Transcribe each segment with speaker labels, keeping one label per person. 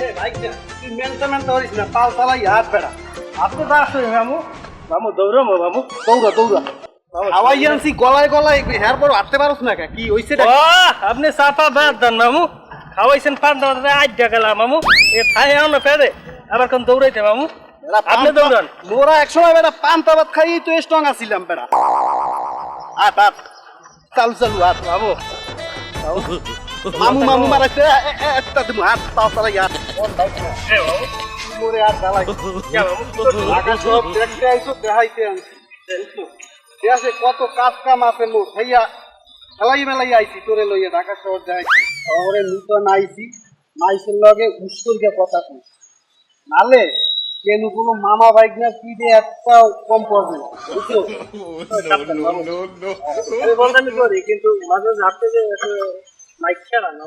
Speaker 1: তুই না পাও চালাই হাত বেড়া
Speaker 2: আপনি তো আসলে মামু মামু দৌড়াবো মামু
Speaker 1: দৌড়া দৌড়া হাওয়াই আনছি গলায় গলায় হেয়ার পর হাঁটতে পারোস না কে? কি হইছে?
Speaker 2: আপনি চাপা বাদ দেন মামু খাওয়াইছেন পান আজ গেলাম মামু এ খাই না পেরে আবার কোন দৌড়াইতে মামু আপনি দৌড়ান
Speaker 1: মোরা একসময় বেটা পান্তা ভাত খাই তো স্ট্রং আছিলাম বেটা হাত হাত চালু চালু হাত
Speaker 2: মামু
Speaker 1: মামু মামু মারাইছে একটা হাত পাও চালাই হাত
Speaker 2: কে
Speaker 1: কত কাজ কাম আছে খেলাই মেলাই আইছি তোরে লইয়া ঢাকা শহর যাইছি শহরে নূতন আইছি লগে উস্করিয়া কথা কই নালে কেন কোনো মামা বাইক না পিঠে একটাও কম পড়বে
Speaker 2: কিন্তু মাঝে হাঁটতে যে মাইক ছাড়া না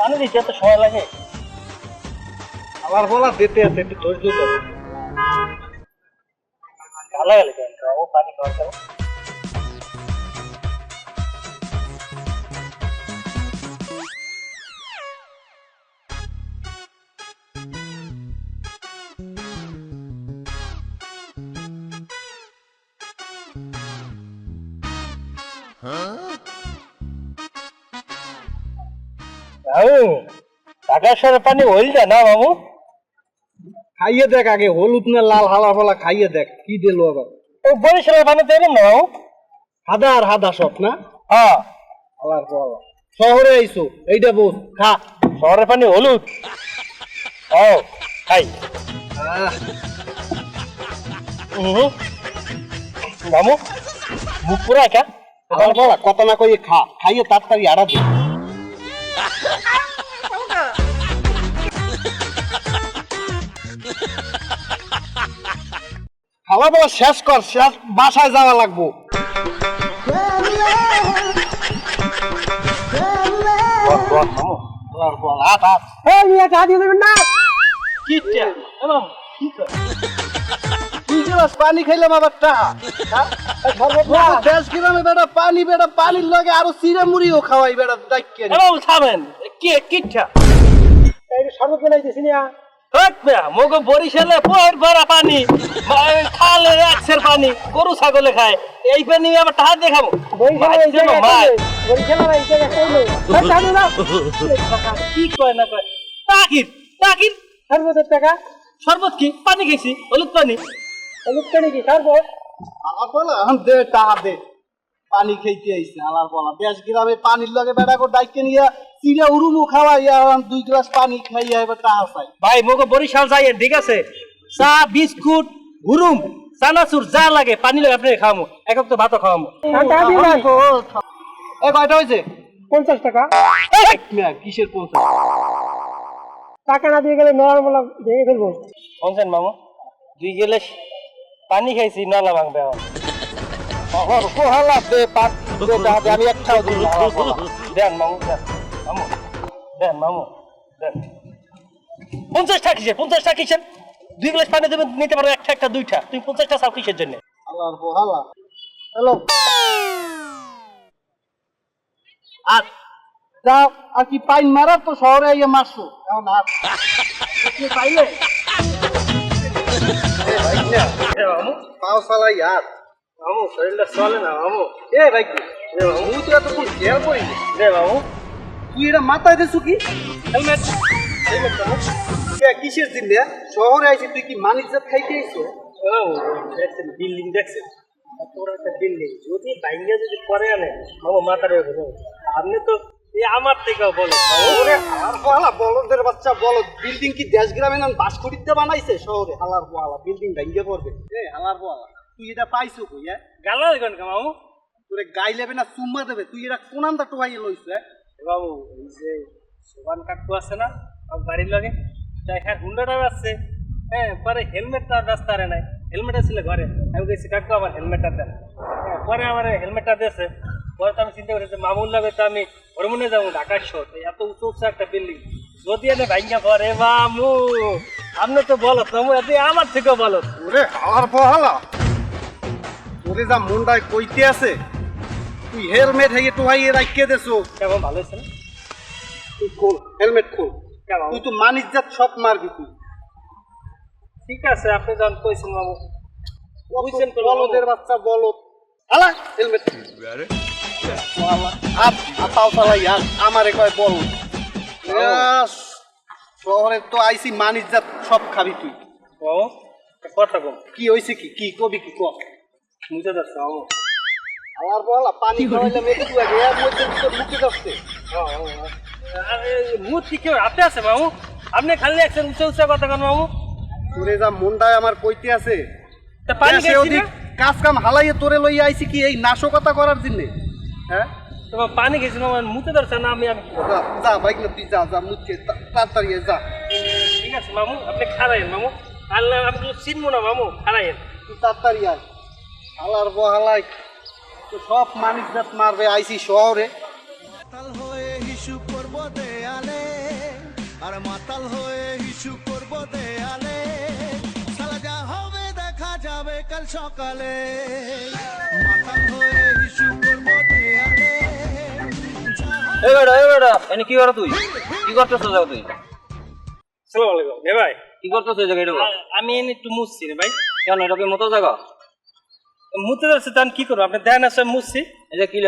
Speaker 2: পানি দিতে এত সময় লাগে।
Speaker 1: আমার বলা দিতে আছে একটু ধৈর্য ধরো।
Speaker 2: ভালো গেলে ও পানি খাওয়ার সারে পানি হইল না বাবু?
Speaker 1: খাইয়ে দেখ আগে হলুদ না লাল হালা ফালা খাইয়ে দেখ কি দিল আবার?
Speaker 2: ওই বরিশালের পানি তো এরম না বাবু?
Speaker 1: হাদা আর হাদা সব না?
Speaker 2: হ্যাঁ।
Speaker 1: হালার পালা শহরে আইছো এইটা বোঝ খা।
Speaker 2: শহরের পানি হলুদ? ও খাই। বাবু মুখ পুরা একা?
Speaker 1: কত না কইয়ে খা খাইয়ে তাড়াতাড়ি আড়া দে। খাওয়া দাওয়া শেষ কর শেষ বাসায় যাওয়া লাগবো।
Speaker 2: বল বল
Speaker 1: বল পানি খাইলাম আবার গ্রামে বেটা পানি বেটা পানির লগে আরও চিড়ে মুড়িও খাওয়াই বেটা
Speaker 2: থামেন। কি কিটা?
Speaker 1: শরবত বানাইতেছি না
Speaker 2: মগো বরিশালে পয়ের ভরা পানি খালে একসের পানি গরু ছাগলে খায়। এই পানি আবার টাকা দেখাবো। কি কয় না কয়। তাকির তাকির
Speaker 1: শরবতের টাকা?
Speaker 2: শরবত কি? পানি খাইছি হলুদ পানি।
Speaker 1: হলুদ পানি কি? শরবত আমার বলা? দে টাকা দে। পানি খাইতে আইছে আলার বলা। দেশ গ্রামে পানির লগে বেটা করে ডাইকে নিয়া চিড়া উরুমু খাওয়াইয়া দুই গ্লাস পানি খাইয়া এবার টাকা চাই
Speaker 2: ভাই মগো বরিশাল যাই ঠিক আছে চা বিস্কুট গুরুম চানাচুর যা লাগে পানি লাগে আপনি খাওয়ামো একক তো ভাতও খাওয়ামো
Speaker 1: এ কয়টা হয়েছে
Speaker 3: পঞ্চাশ টাকা
Speaker 1: কিসের পৌঁছা
Speaker 3: টাকা না দিয়ে গেলে নরমাল ভেঙে ফেলব
Speaker 2: শুনছেন মামু দুই গেলে পানি খাইছি নলা ভাঙবে আমার
Speaker 1: কোহালা আমি একটাও বলা।
Speaker 2: দেন মামু দেন মামু দেন মামু দেন। পঞ্চাশ টাকা কিসের? পঞ্চাশ টাকা কিসের? দুই গ্লাস পানি দেবেন নিতে পারো একটা একটা দুইটা। তুমি পঞ্চাশটা চাও কিসের জন্য?
Speaker 1: আল্লাহর বহালা। হ্যালো। আর যাও আর কি পাইন মারার তো শহরে আইয়া মারছো? এখন আর পাইলে? পাও সালাই আর
Speaker 2: মামু শরীরটা চলে না মামু।
Speaker 1: এ ভাই কি? মুই তো এতক্ষণ খেয়াল করিনি।
Speaker 2: রে মামু।
Speaker 1: তুই এটা মাথায় দিছু কি?
Speaker 2: হেলমেট
Speaker 1: কে, কিসের দিন রে? শহরে আইছি তুই কি মানিজ্জাত খাইতে আইছো?
Speaker 2: দেখছেন বিল্ডিং দেখছেন। তোর একটা বিল্ডিং যদি বাইঙ্গা যদি করে আনে মামু মাথার। আপনি তো আমার থেকেও বলো।
Speaker 1: ওরে হালার বহালা বলদের বাচ্চা বলদ বিল্ডিং কি দেশ গ্রামে না বাস করিতে বানাইছে? শহরে হালার বহালা বিল্ডিং ভেঙে পড়বে এ হালার বহালা তুই এটা পাইছো কই হ্যাঁ?
Speaker 2: গালা দেখুন মামু?
Speaker 1: তোরে গাই লেবে না চুম্মা দেবে। তুই এরা কোন আন্দা টোয়াইয়ে লইছ হ্যাঁ?
Speaker 2: বাবু এই যে সোবান কাকু আছে না বাড়ির লগে? তাই হ্যাঁ হুন্ডাটাও আছে। হ্যাঁ পরে হেলমেটটা রাস্তা রে নাই। হেলমেট ছিল ঘরে। আমি গেছি কাকু আমার হেলমেটটা দেন। হ্যাঁ, পরে আমার হেলমেটটা দিয়েছে। পরে তো আমি চিন্তা করেছি মামুল লাগে তো আমি হরমোনে যাব ঢাকা শহর। এত উঁচু উঁচু একটা বিল্ডিং যদি এনে ভাঙ্গা পরে মামু আপনি তো বলত মামু এতে আমার থেকেও বলত
Speaker 1: ওরে বহালা। তোরে যা মুন্ডায় কইতে আছে তুই হেলমেট হেয়ে টোয়াইয়ে রাখিয়ে দেছো।
Speaker 2: কেমন ভালো হয়েছে না?
Speaker 1: তুই খোল হেলমেট খোল। তুই তো মানিস জাত সব মারবি তুই।
Speaker 2: ঠিক আছে আপনি যখন কইছেন মামু বুঝছেন তো
Speaker 1: বলদের বাচ্চা বলদ। আলা হেলমেট আতাও চালাই আর আমারে কয় বল। শহরে তো আইসি মানিস জাত সব খাবি তুই।
Speaker 2: একটা কথা কম।
Speaker 1: কি হইছে কি? কি কবি কি ক?
Speaker 2: পারছি মামু
Speaker 1: আমার বলা পানি খাওয়াইলাম একটু আগে এর মধ্যে তোর মুখে যাচ্ছে
Speaker 2: আরে মুখ কি কেউ হাতে আছে মামু? আপনি খালি একজন উঁচু উঁচু কথা কেন মামু।
Speaker 1: তোরে যা মনটায় আমার কইতে আছে।
Speaker 2: তা পানি খাইছি
Speaker 1: কাজ কাম হালাইয়ে তোরে লইয়া আইছি কি এই নাশকতা করার জন্য হ্যাঁ?
Speaker 2: তোমার পানি খেয়েছি মামু মুতে ধরছে না আমি আমি
Speaker 1: যা যা বাইক না তুই যা যা তাড়াতাড়ি যা।
Speaker 2: ঠিক আছে মামু আপনি খারাইন মামু। আল্লাহ আমি চিনবো না মামু খারাইন
Speaker 1: তুই তাড়াতাড়ি আয়। বহালাই তো সব মানুষ জাত মারবে আইসি শহরে।
Speaker 4: মাতাল হয়ে হিসু করব দেয়ালে আর মাতাল হয়ে হিসু করব দেয়ালে। সালা যা হবে দেখা যাবে কাল সকালে। মাতাল হয়ে হিসু করব দেয়ালে
Speaker 5: বেটা বেটা এনে কি কর তুই? কি করতেছ যাও তুই?
Speaker 2: সালাম আলাইকুম রে ভাই।
Speaker 5: কি করতেছ এই জায়গায়
Speaker 2: আমি এনে একটু মুছছি রে ভাই।
Speaker 5: কেন এটা কি মতো জায়গা?
Speaker 2: মুতে কি করব? আপনি দেন আছে মুছছি
Speaker 5: এই যে কি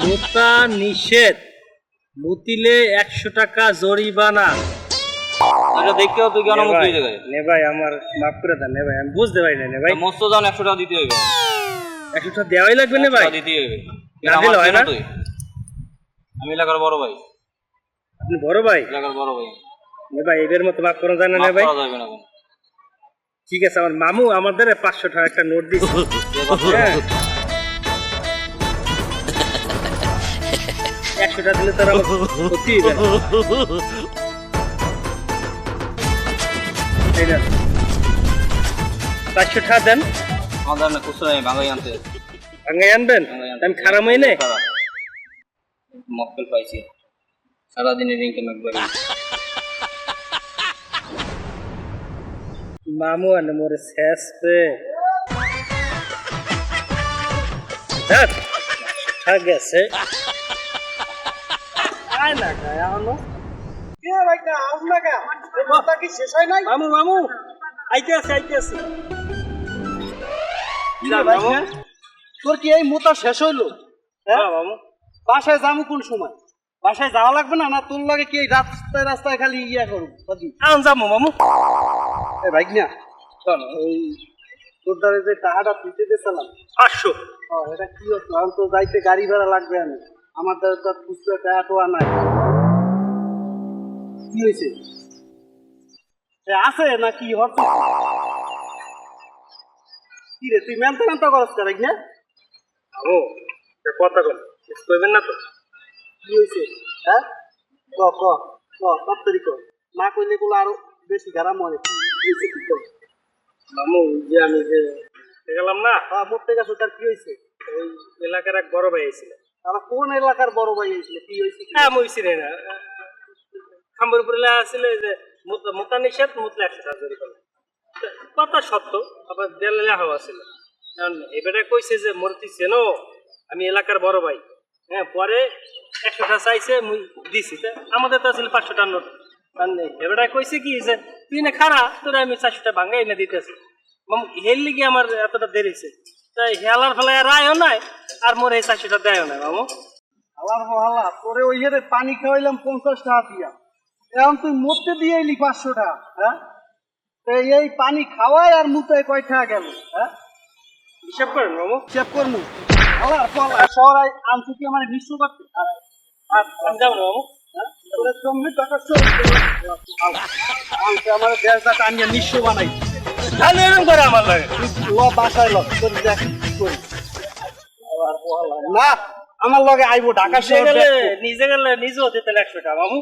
Speaker 2: মুতা নিষেধ। মুতিলে একশো টাকা জরিমানা
Speaker 5: এটা দেখতেও তুই কেন মুখ এই জায়গায়
Speaker 2: নে ভাই আমার মাফ করে দেন নে ভাই আমি বুঝতে পারি না নে ভাই
Speaker 5: মস্ত দান একশো টাকা দিতে হইবে।
Speaker 2: একশো টাকা দেওয়াই লাগবে না ভাই
Speaker 5: দিতে হইবে।
Speaker 2: না দিলে হয় না?
Speaker 5: আমি এলাকার বড় ভাই।
Speaker 2: আপনি বড় ভাই?
Speaker 5: এলাকার বড় ভাই।
Speaker 2: নে ভাই এদের মতো মাফ করা যায় না নে ভাই
Speaker 5: করা যাবে না কোনো।
Speaker 2: ঠিক আছে আমার মামু আমাদের পাঁচশো টাকা একটা নোট দিচ্ছে হ্যাঁ। একশো টাকা দিলে তো আর আমার ক্ষতি হইবে না। এই নেন। পাঁচশো টাকা দেন
Speaker 5: আমাদের না নেই ভাঙাই আনতে
Speaker 2: ভাঙাই আনবেন আমি খারাপ হই নে
Speaker 5: খারাপ। মক্কেল পাইছি সারাদিনের ইনকাম একবার
Speaker 2: মামু আনে মোরে শেষ পে গেছে। আয় না গায় আনো
Speaker 1: কে ভাইটা আস না কে? এই কথা কি শেষ হয় নাই?
Speaker 2: মামু মামু আইতে আছে আইতে
Speaker 1: হ্যাঁ? তোর কি এই মোতা শেষ হইল?
Speaker 2: হ্যাঁ? মামু।
Speaker 1: বাসায় যাব কোন সময়? বাসায় যাওয়া লাগবে না না তোর লাগে কি এই রাস্তায় রাস্তায় খালি ইয়া করব?
Speaker 2: আন যাব মামু।
Speaker 1: ভাই না শোন ওই তোর দ্বারা যে টাকাটা দিতে গেছিলাম
Speaker 2: পাঁচশো।
Speaker 1: ও এটা কি হচ্ছে? তো যাইতে গাড়ি ভাড়া লাগবে আমি আমার দ্বারা তো আর খুচরো টাকা নাই। কি হয়েছে? আছে না কি হচ্ছে কি? রে তুই মেনতে মেনতে করস না
Speaker 2: মামু একটা কথা বল কইবেন না তো?
Speaker 1: কি হয়েছে? হ্যাঁ? ক ক ক তাড়াতাড়ি কর না কইলে গুলো আরও বেশি কি কর
Speaker 2: আমি এলাকার এক বড় ভাই
Speaker 1: কোন এলাকার বড় কি?
Speaker 2: হ্যাঁ যে কথা সত্য, আবার এবারে কইছে যে মূর্তি চেনো? আমি এলাকার বড় ভাই। হ্যাঁ পরে একশো টাকা চাইছে দিছি। আমাদের তো ছিল পাঁচশো টাকা নোট। কারণ এবারে কইছে কি যে তুই না খারা তোরা আমি চারশো টাকা ভাঙ্গাই না দিতেছি হেল লিগে আমার এতটা দেরিছে তাই হেলার ফেলায় আর আয়ও নাই আর মোর এই চারশো টাকা দেয়ও নাই মামু।
Speaker 1: আল্লাহর মহাল্লা তোরে ওই হেরে পানি খাওয়াইলাম পঞ্চাশ টাকা দিয়া এখন তুই মরতে দিয়ে এলি পাঁচশো টাকা হ্যাঁ এই পানি খাওয়াই আর মুতায় কয় টাকা গেল হ্যাঁ?
Speaker 2: হিসাব করেন মামু।
Speaker 1: চেপ করমু। আল্লাহ পাল্লা শহরাই আনছি কি আমার বিশ্ব করতে?
Speaker 2: আর যাব না
Speaker 1: আমার দেশ দাটা নিঃস্ব
Speaker 2: লাগে
Speaker 1: আইবো ঢাকা
Speaker 2: গেলে নিজে গেলে নিজেও দিতে
Speaker 1: শহরে।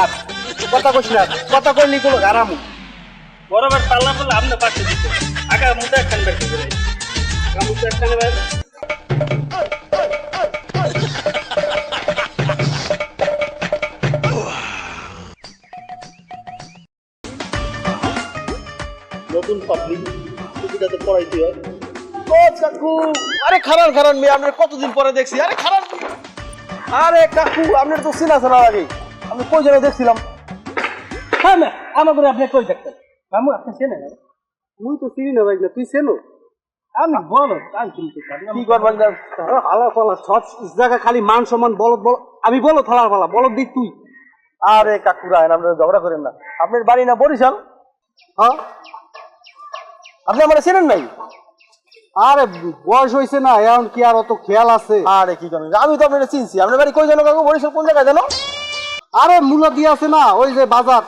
Speaker 1: আর কথা কইস না কথা কইলি কোনো গারামু
Speaker 2: বরাবর তাল্লা বলে আপনি পাঠিয়ে দিতে আগা মুদা খান বেশি করে মুদা খান
Speaker 1: নতুন পড়াইতে হয় কাকু। আরে খারান খারান মেয়ে আপনার কতদিন পরে দেখছি? আরে খারান আরে কাকু আপনার তো চিনা চেনা লাগে আমি কই জায়গায় দেখছিলাম।
Speaker 2: হ্যাঁ না আমার করে আপনি কই দেখতেন? মামু আপনি চেনেন?
Speaker 1: তুই তো চিনি না ভাই না তুই চেনো?
Speaker 2: আমি বলো
Speaker 1: কি করবেন হালা ফালা সব জায়গা খালি মান সম্মান বল আমি বলো থালার ফালা বলদ দিক তুই। আরে কাকুরা আপনারা ঝগড়া করেন না। আপনার বাড়ি না বরিশাল? হ্যাঁ? আপনি আমার চেনেন নাই? আরে বয়স হয়েছে না এখন কি আর অত খেয়াল আছে? আরে কি করেন? আমি তো আপনার চিনছি। আপনার বাড়ি কই জানো কাকু? বরিশাল কোন জায়গায় জানো? আরে মূলা দিয়ে আছে না ওই যে বাজার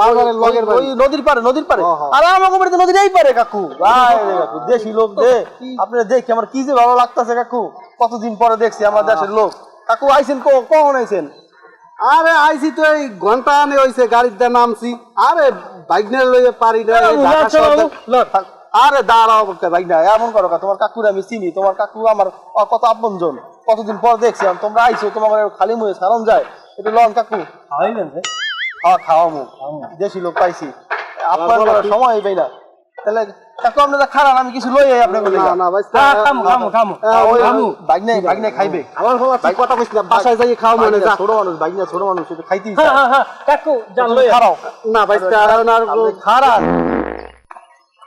Speaker 1: বাজারের লগের ওই নদীর পারে নদীর পারে আরে বাড়িতে নদীটাই পারে কাকু। দেশি লোক দে। আপনারা দেখি আমার কি যে ভালো লাগতাছে কাকু। কতদিন পরে দেখছি আমার দেশের লোক। কাকু আইছেন কখন আইছেন? আরে আইছি তো এই ঘণ্টা আনে হইছে গাড়িতে নামছি। আরে বাইক নিয়ে লইয়ে পারি না ঢাকা শহরে- আরে দাঁড়াও বাইক না এমন করো তোমার কাকুর আমি চিনি তোমার কাকু আমার অ, কত আপন জন কতদিন পর দেখছি আমি তোমরা আইছো তোমার খালি মুয়ে সারম যায়। একটু লন কাকু।
Speaker 2: না
Speaker 1: খাওয়া খাওয়ামু। দেশি লোক পাইছি। আপনার সময় পাই না। তাহলে তাকে আপনারা খারাপ আমি কিছু লই আপনাকে না না ভাই
Speaker 2: হ্যাঁ, খামু, খামু, খামু। খামু।
Speaker 1: বাইক নাই বাইক নাই খাইবে। আমার বাবা তুই কথা কইছ না বাসায় যাই খাও মানে যা। ছোট মানুষ বাইক না ছোট মানুষ খাইতি
Speaker 2: হ্যাঁ হ্যাঁ হ্যাঁ কাকু জান
Speaker 1: লই খারাপ। না ভাই না খারাপ।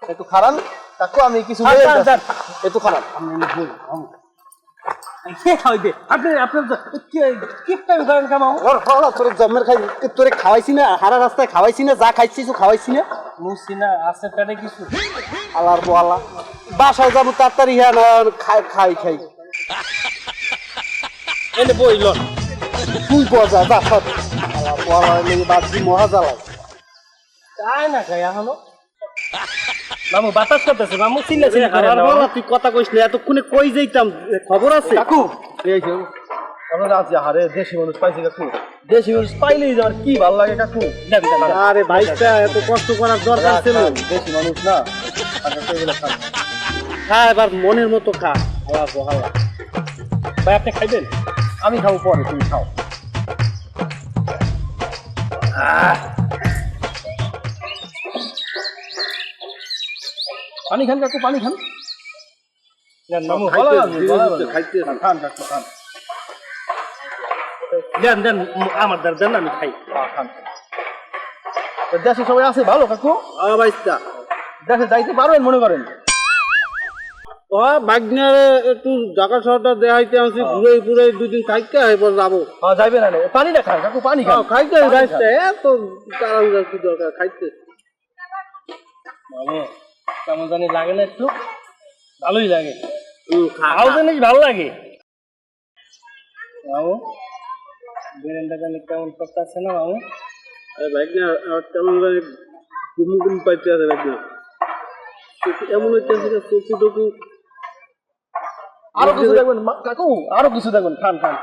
Speaker 1: একটু খারাপ। কাকু আমি কিছু লই
Speaker 2: যান, যান।
Speaker 1: একটু খারান
Speaker 2: কে খাওয়াইবে আপনি আপনার কি টাইম করেন কামাও
Speaker 1: ওর হলা তোর জন্মের খাই তোরে খাওয়াইছি না? হারা রাস্তায় খাওয়াইছি না? যা খাইছিস খাওয়াইছি না?
Speaker 2: মুসি না আছে পেটে কিছু?
Speaker 1: আলার বোয়ালা। বাসায় যাব তাড়াতাড়ি হ্যাঁ খাই খাই খাই।
Speaker 2: এনে বই লন
Speaker 1: তুই বজা সব আলার বোয়ালা লেগে বাদ দি মহা জ্বালাই
Speaker 2: তাই না খাই এখনও। মামু বাতাস করতেছে মামু চিল্লা চিল্লা করে
Speaker 1: আলার বোয়ালা তুই কথা কইস না এতক্ষণে কই যাইতাম? খবর আছে?
Speaker 6: কাকু! এই যে আমরা আছি আরে দেশি মানুষ পাইছি কাকু। দেশি মানুষ পাইলেই যে আমার কি ভালো লাগে কাকু।
Speaker 1: আরে ভাইটা এত কষ্ট করার দরকার ছিল।
Speaker 6: দেশি মানুষ না।
Speaker 1: খা এবার মনের মতো খা। আলার বোয়ালা
Speaker 2: ভাই আপনি খাইবেন?
Speaker 6: আমি খাব পরে তুমি খাও। পানি খান কাকু পানি খান।
Speaker 1: খাইতে। খাইতে
Speaker 6: কাকু
Speaker 2: দেন দেন আমার দেন দেন আমি খাই।
Speaker 6: আহ, খান দেশে সবাই আছে ভালো কাকু? দেশে যাইতে পারবেন মনে করেন?
Speaker 1: ও বাগনারে একটু ঢাকা শহরটা দেখাইতে ঘুরে ঘুরে দুদিন এবার যাব।
Speaker 6: হ্যাঁ যাইবে না পানি না খান কাকু পানি খান।
Speaker 1: খাইতে কি দরকার খাইতে।
Speaker 2: কেমন জানি লাগে না একটু? ভালোই লাগে। খাও জিনিস ভালো লাগে। মামু বিরিয়ানিটা জানি কেমন করতেছে না মামু?
Speaker 1: আরে আমার কেমন জানি ঘুম ঘুম পাইতে আছে এমন চোখে টুকু
Speaker 6: আরও কিছু দেখবেন কাকু আরও কিছু দেখবেন খান খান।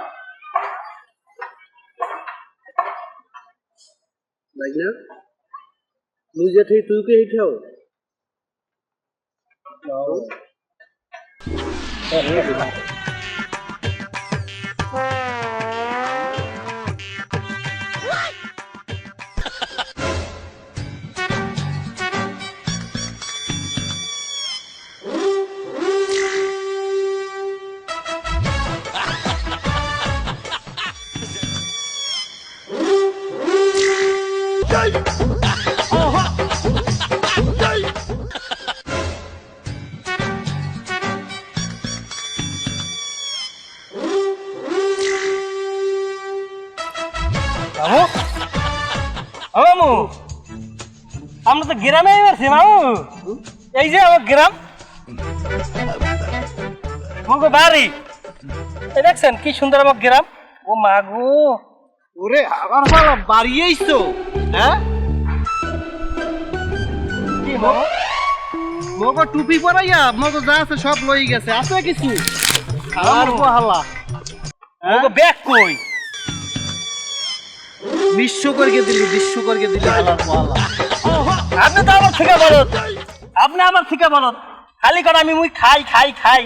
Speaker 1: তুই যে তুই কে হিঠাও
Speaker 2: মামু গ্রামে আসছি মামু এই যে আমার গ্রাম। বাড়ি। দেখছেন কি সুন্দর আমার গ্রাম। ও মাগো
Speaker 1: ওরে আবার বাড়ি আইছো। হ্যাঁ? মগো টুপি পরাইয়া মগো যা আছে সব লই গেছে। আছে কিছু? হালার বহালা
Speaker 2: মগো ব্যাগ কই?
Speaker 1: বিশ্ব করকে দিলি বিশ্ব করকে দিলি বহালা
Speaker 2: আপনি তো আমার থেকে বলদ। আপনি আমার থেকে বলদ। খালি করে আমি মুই খাই খাই খাই।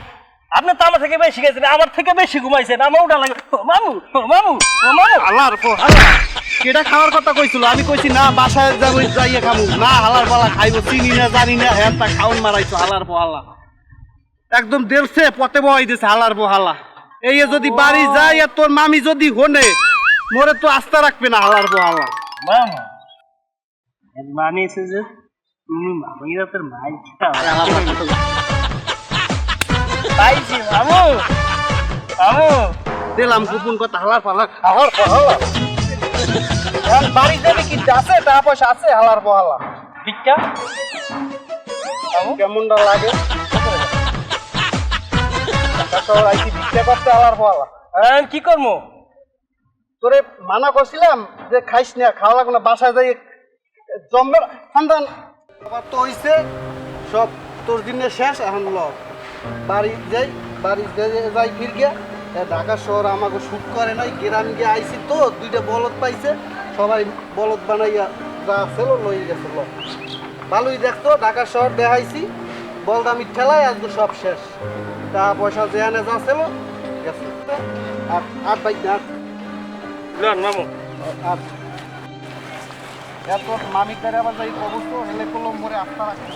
Speaker 2: আপনি তো আমার থেকে বেশি গেছেন আমার থেকে বেশি ঘুমাইছেন। আমার উঠা লাগে মামু মামু মামু।
Speaker 1: বহালা কেটা খাওয়ার কথা কইছিল? আমি কইছি না বাসায় যাব যাইয়ে খামু। না হালার বলা খাইবো চিনি না জানি না হ্যাঁ তা খাউন মারাইছো হালার বহালা একদম দেলছে পথে বহাই দিছে হালার বহালা এই যদি বাড়ি যায় আর তোর মামি যদি হনে মোরে তো আস্থা রাখবে না হালার বহালা
Speaker 2: মামু। মানে এসে যে তুমি মামিরা তোর মাই পাইছি মামু মামু
Speaker 1: দিলাম গোপন কথা হালার খাওয়ার পালা এখন বাড়ি যাবে কি আছে টাকা পয়সা আছে হালার বহালা
Speaker 2: ভিক্ষা
Speaker 1: কেমনটা লাগে শহর আইছি ভিক্ষা করতে হালার বহালা
Speaker 2: কি করব
Speaker 1: তোরে মানা করছিলাম যে খাইস না খাওয়া লাগবে না বাসায় যাই জম্মের তো হইছে সব তোর দিনে শেষ এখন ল। বাড়ি যাই বাড়ি যাই- ফির গিয়া ঢাকা শহর আমাকে শুট করে নাই গ্রাম গিয়ে আইছি তো দুইটা বলদ পাইছে। সবাই বলদ বানাইয়া যা ছিল লই গেছে ল। ভালোই দেখতো ঢাকা শহর দেখাইছি। বলদামি ঠেলায় আজকে সব শেষ। টাকা পয়সা যেখানে যা ছিল গেছে। আর আর বাইক না
Speaker 2: মামু।
Speaker 1: আর এত মামিকারে আবার যাই অবস্থা হেলে কলম মরে আস্থা রাখে।